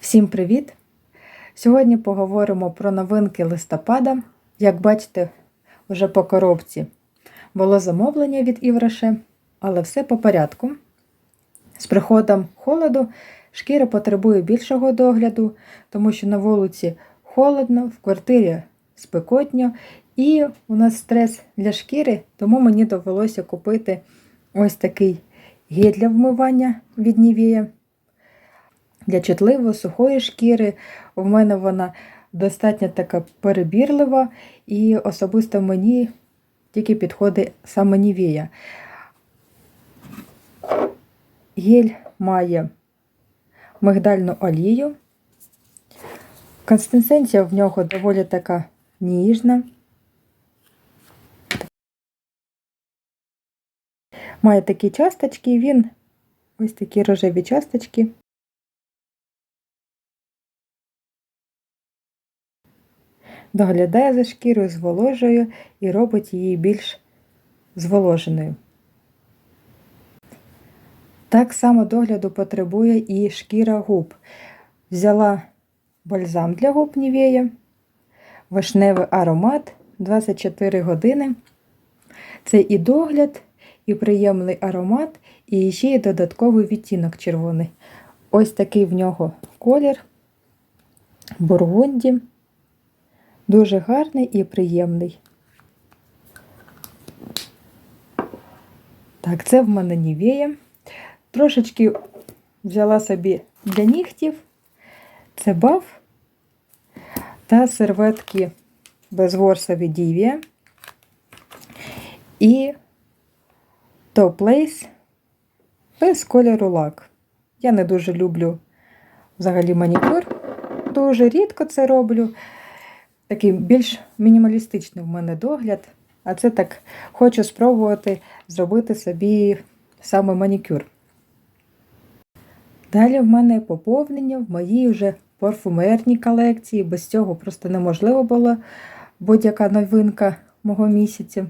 Всім привіт! Сьогодні поговоримо про новинки листопада. Як бачите, вже по коробці було замовлення від Івраше, але все по порядку. З приходом холоду шкіра потребує більшого догляду, тому що на вулиці холодно, в квартирі спекотньо, і у нас стрес для шкіри, тому мені довелося купити ось такий гель для вмивання від Нівія. Для чутливо сухої шкіри. У мене вона достатньо така перебірлива, і особисто мені тільки підходить саме Нівія. Гель має мигдальну олію. Консистенція в нього доволі така ніжна. Має такі часточки, він ось такі рожеві часточки. Доглядає за шкірою, зволожує і робить її більш зволоженою. Так само догляду потребує і шкіра губ. Взяла бальзам для губ Нівея, вишневий аромат 24 години. Це і догляд, і приємний аромат, і ще є додатковий відтінок червоний. Ось такий в нього колір бургунді. Дуже гарний і приємний. Так, це в мене нівея. Трошечки взяла собі для нігтів, це баф та серветки безворсові Дівія і топ-лейс без кольору лак. Я не дуже люблю взагалі манікюр, дуже рідко це роблю. Такий більш мінімалістичний в мене догляд, а це так хочу спробувати зробити собі саме манікюр. Далі в мене поповнення в моїй вже парфумерній колекції. Без цього просто неможливо було будь-яка новинка мого місяця.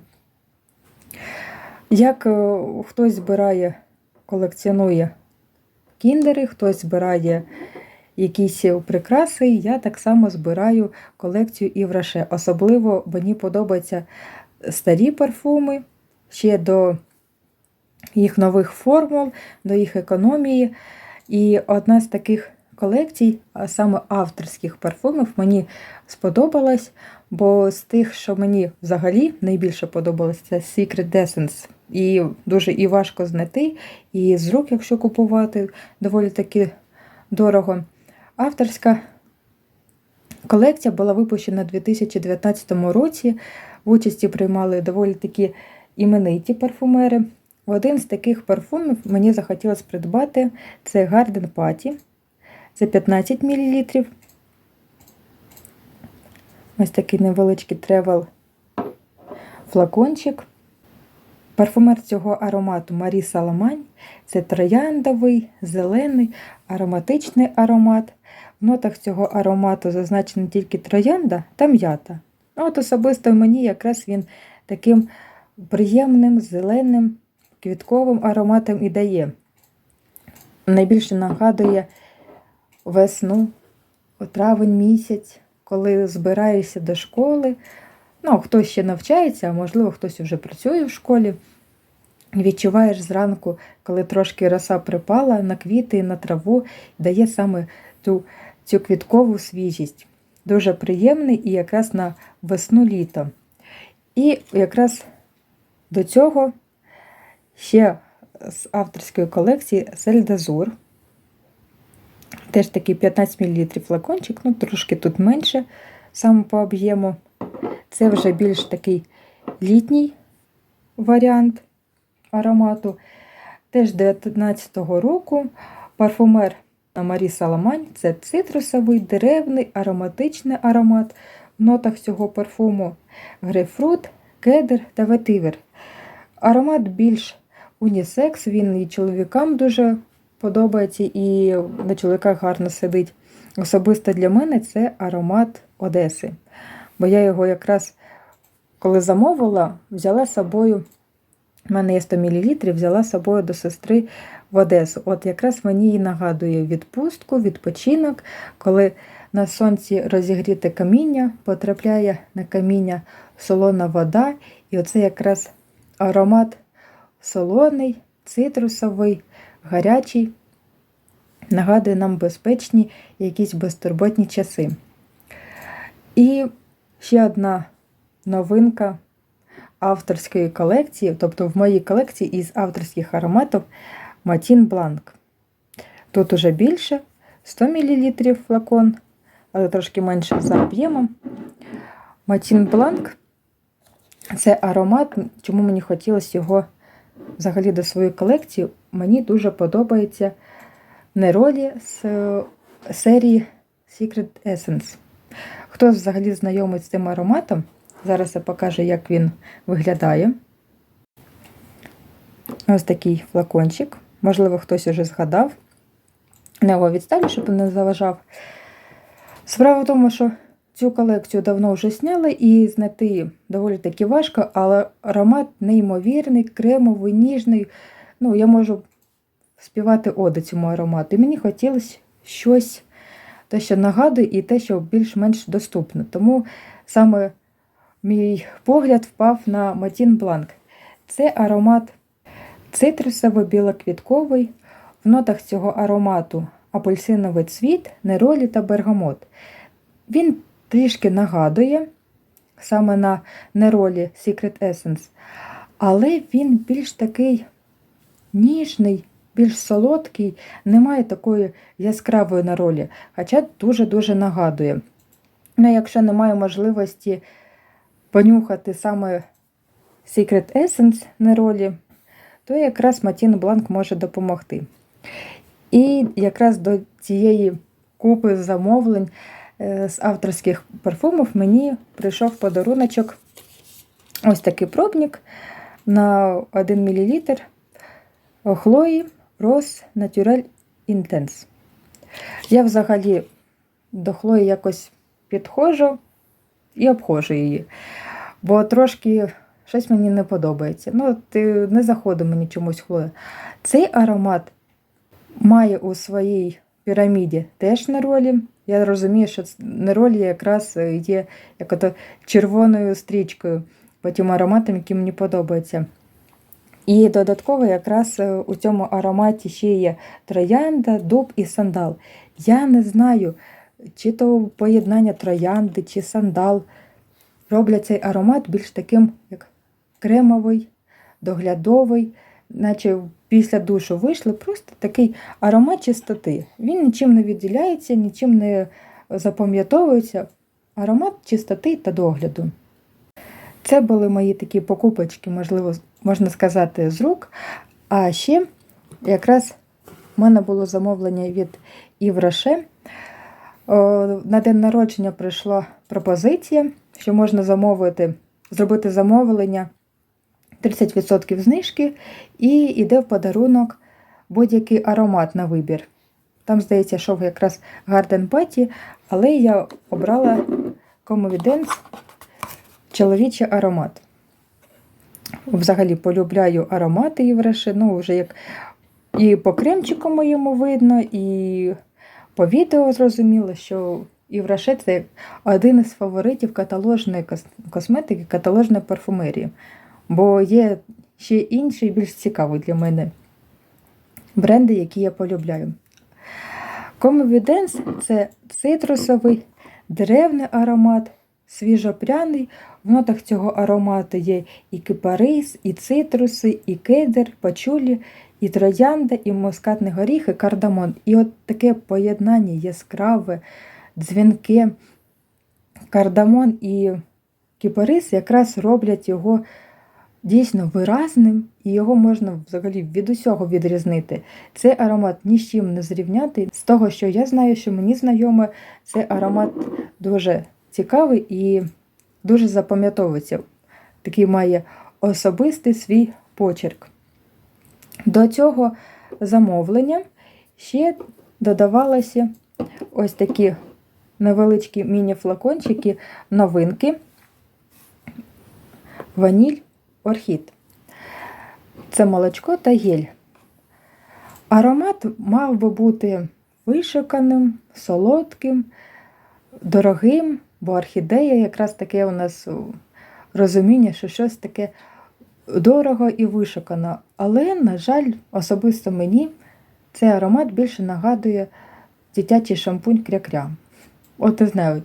Як е, хтось збирає, колекціонує кіндери, хтось збирає якісь прикраси, я так само збираю колекцію Івраше. Особливо мені подобаються старі парфуми ще до їх нових формул, до їх економії. І одна з таких колекцій, а саме авторських парфумів, мені сподобалась, бо з тих, що мені взагалі найбільше подобалось, це Secret Essence. І дуже і важко знайти, і з рук, якщо купувати, доволі таки дорого. Авторська колекція була випущена у 2019 році. В участі приймали доволі такі імениті парфумери. Один з таких парфумів мені захотілося придбати це Garden Party. Це 15 мл. Ось такий невеличкий тревел флакончик. Парфумер цього аромату Марі Саламань. Це трояндовий, зелений, ароматичний аромат. В нотах цього аромату зазначена тільки троянда та м'ята. От Особисто мені якраз він таким приємним, зеленим, квітковим ароматом і дає. Найбільше нагадує весну, у травень місяць, коли збираєшся до школи. Ну, хтось ще навчається, а можливо, хтось вже працює в школі. Відчуваєш зранку, коли трошки роса припала на квіти, на траву, дає саме ту цю квіткову свіжість. Дуже приємний і якраз на весну-літо. І якраз до цього ще з авторської колекції Сельдазур. Теж такий 15 мл флакончик, ну трошки тут менше саме по об'єму. Це вже більш такий літній варіант аромату. Теж 2019 року парфумер Марі Саламань це цитрусовий, деревний, ароматичний аромат. В нотах цього парфуму грейпфрут, кедр та ветивер. Аромат більш унісекс, він і чоловікам дуже подобається, і на чоловіках гарно сидить. Особисто для мене це аромат Одеси. Бо я його якраз, коли замовила, взяла з собою У мене є 100 мл, взяла з собою до сестри в Одесу. От якраз мені і нагадує відпустку, відпочинок, коли на сонці розігріте каміння, потрапляє на каміння солона вода, і оце якраз аромат солоний, цитрусовий, гарячий, нагадує нам безпечні якісь безтурботні часи. І ще одна новинка авторської колекції, тобто в моїй колекції із авторських ароматів Матін Бланк. Тут уже більше 100 мл флакон, але трошки менше за об'ємом. Матін Бланк це аромат, чому мені хотілося його взагалі до своєї колекції. Мені дуже подобається неролі з серії Secret Essence. Хто взагалі знайомий з цим ароматом, зараз я покажу, як він виглядає. Ось такий флакончик. Можливо, хтось уже згадав. Я його відставлю, щоб не заважав. Справа в тому, що цю колекцію давно вже сняли і знайти доволі таки важко, але аромат неймовірний, кремовий, ніжний. Ну, я можу співати оди цьому аромату. І мені хотілося щось, те, що нагадує, і те, що більш-менш доступно. Тому саме мій погляд впав на Матін Бланк. Це аромат цитрусово-білоквітковий. В нотах цього аромату апельсиновий цвіт, неролі та бергамот. Він трішки нагадує саме на неролі Secret Essence, але він більш такий ніжний, більш солодкий, немає такої яскравої неролі, хоча дуже-дуже нагадує. Ну, якщо немає можливості понюхати саме Secret Essence неролі, то якраз Матін Бланк може допомогти. І якраз до цієї купи замовлень е, з авторських парфумів мені прийшов подаруночок ось такий пробник на 1 мл Хлої Rose Natural Intense. Я взагалі до Хлої якось підходжу і обходжу її, бо трошки щось мені не подобається. Ну, ти не заходить мені чомусь Хлоя. Цей аромат має у своїй піраміді теж неролі. Я розумію, що неролі якраз є як ото червоною стрічкою по тим ароматам, які мені подобаються. І додатково якраз у цьому ароматі ще є троянда, дуб і сандал. Я не знаю, чи то поєднання троянди, чи сандал роблять цей аромат більш таким, як кремовий, доглядовий, наче після душу вийшли, просто такий аромат чистоти. Він нічим не відділяється, нічим не запам'ятовується. Аромат чистоти та догляду. Це були мої такі покупочки, можливо, можна сказати, з рук. А ще якраз в мене було замовлення від Івраше. На день народження прийшла пропозиція, що можна замовити, зробити замовлення 30% знижки, і йде в подарунок будь-який аромат на вибір. Там, здається, йшов якраз Garden Party, але я обрала Comodence чоловічий аромат. Взагалі полюбляю аромати Євреши, ну, вже як і по кремчику моєму видно, і по відео зрозуміло, що Євраше це один із фаворитів каталожної косметики, каталожної парфумерії. Бо є ще інші, більш цікаві для мене бренди, які я полюбляю. Комовіденс це цитрусовий деревний аромат, свіжопряний. В нотах цього аромату є і кипарис, і цитруси, і кедр, пачулі, і троянда, і мускатний горіх, і кардамон. І от таке поєднання яскраве, дзвінке, кардамон і кипарис якраз роблять його дійсно виразним, і його можна взагалі від усього відрізнити. Цей аромат ні з чим не зрівняти. З того, що я знаю, що мені знайоме, цей аромат дуже цікавий і дуже запам'ятовується. Такий має особистий свій почерк. До цього замовлення ще додавалося ось такі невеличкі міні-флакончики, новинки, ваніль орхід. це молочко та гель. Аромат мав би бути вишуканим, солодким, дорогим, бо орхідея якраз таке у нас розуміння, що щось таке дорого і вишукано. Але, на жаль, особисто мені цей аромат більше нагадує дитячий шампунь кря-кря. От не знаю,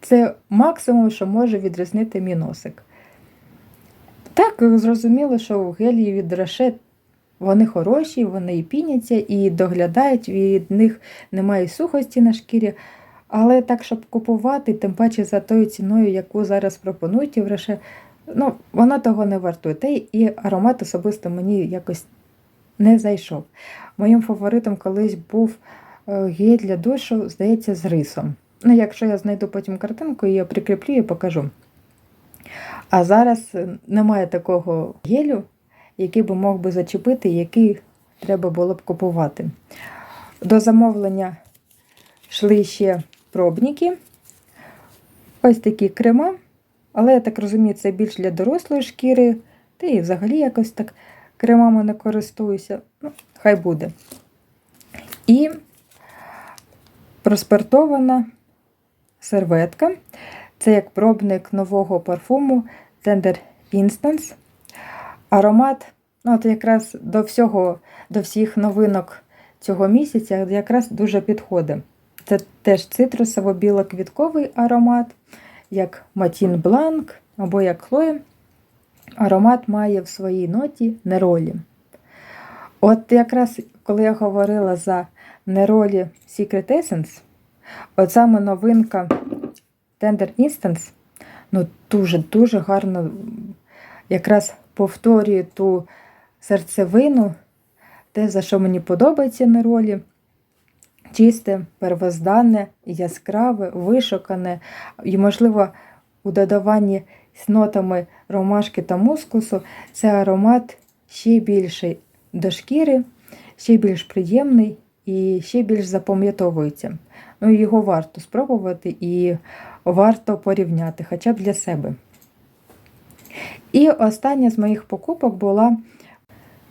це максимум, що може відрізнити мій носик. Так, зрозуміло, що гелії від Роше вони хороші, вони і піняться, і доглядають, від них немає сухості на шкірі. Але так, щоб купувати, тим паче за тою ціною, яку зараз пропонують Роше, ну, воно того не вартує. Та і аромат особисто мені якось не зайшов. Моїм фаворитом колись був е, гель для душу, здається, з рисом. Ну, якщо я знайду потім картинку, я прикріплю і покажу. А зараз е, немає такого гелю, який би мог би зачепити, який треба було б купувати. До замовлення йшли ще пробники. Ось такі крема. Але я так розумію, це більш для дорослої шкіри, та і взагалі якось так кремами не користуюся. Ну, хай буде. І проспиртована серветка. Це як пробник нового парфуму Tender Instance. Аромат, ну от якраз до всього, до всіх новинок цього місяця якраз дуже підходить. Це теж цитрусово-білоквітковий аромат, як Матін Бланк або як Хлоя. Аромат має в своїй ноті неролі. От якраз коли я говорила за неролі Secret Essence, от саме новинка Tender Instance, ну дуже-дуже гарно якраз повторює ту серцевину, те, за що мені подобається неролі. Чисте, первозданне, яскраве, вишукане, і, можливо, у додаванні з нотами ромашки та мускусу це аромат ще більший до шкіри, ще більш приємний і ще більш запам'ятовується. Ну, Його варто спробувати і варто порівняти, хоча б для себе. І остання з моїх покупок була,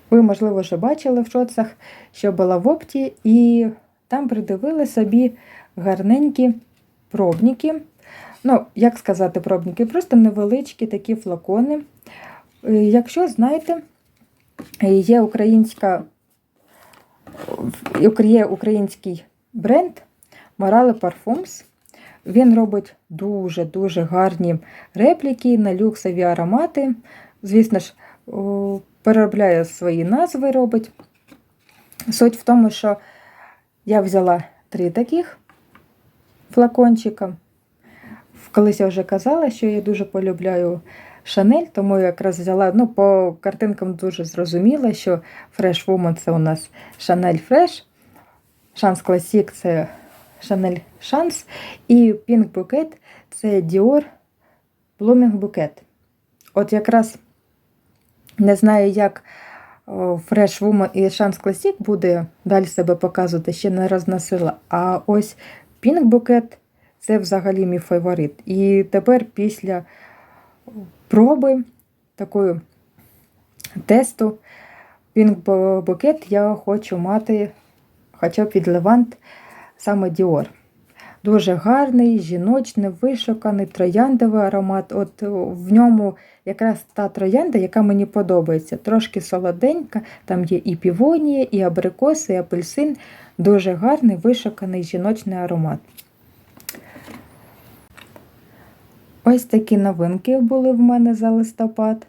ви, можливо, вже бачили в шоцах, що була в опті, і там придивили собі гарненькі пробники. Ну, як сказати, пробники, просто невеличкі такі флакони. Е, Якщо знаєте, є українська є український бренд Morale Parfums. Він робить дуже-дуже гарні репліки на люксові аромати. Звісно ж, переробляє свої назви робить. Суть в тому, що я взяла три таких флакончика. Колись я вже казала, що я дуже полюбляю Шанель, тому я якраз взяла, ну, по картинкам дуже зрозуміла, що Fresh Woman це у нас Chanel Fresh, Chance Classic це Chanel Chance, і Pink Bouquet це Dior Blooming Bouquet. От якраз не знаю, як Fresh Woman і Chance Classic буде далі себе показувати, ще не розносила. А ось Pink Bouquet це взагалі мій фаворит. І тепер після проби такої тесту Pink Bouquet я хочу мати хоча б від Левант саме Dior. Дуже гарний, жіночний, вишуканий, трояндовий аромат. От В ньому якраз та троянда, яка мені подобається. Трошки солоденька, там є і півонія, і абрикоси, і апельсин. Дуже гарний, вишуканий жіночний аромат. Ось такі новинки були в мене за листопад.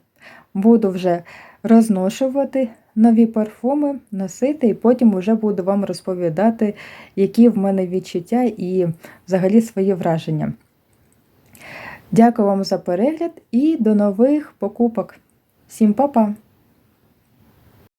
Буду вже розношувати нові парфуми, носити, і потім вже буду вам розповідати, які в мене відчуття і взагалі свої враження. Дякую вам за перегляд і до нових покупок. Всім па-па!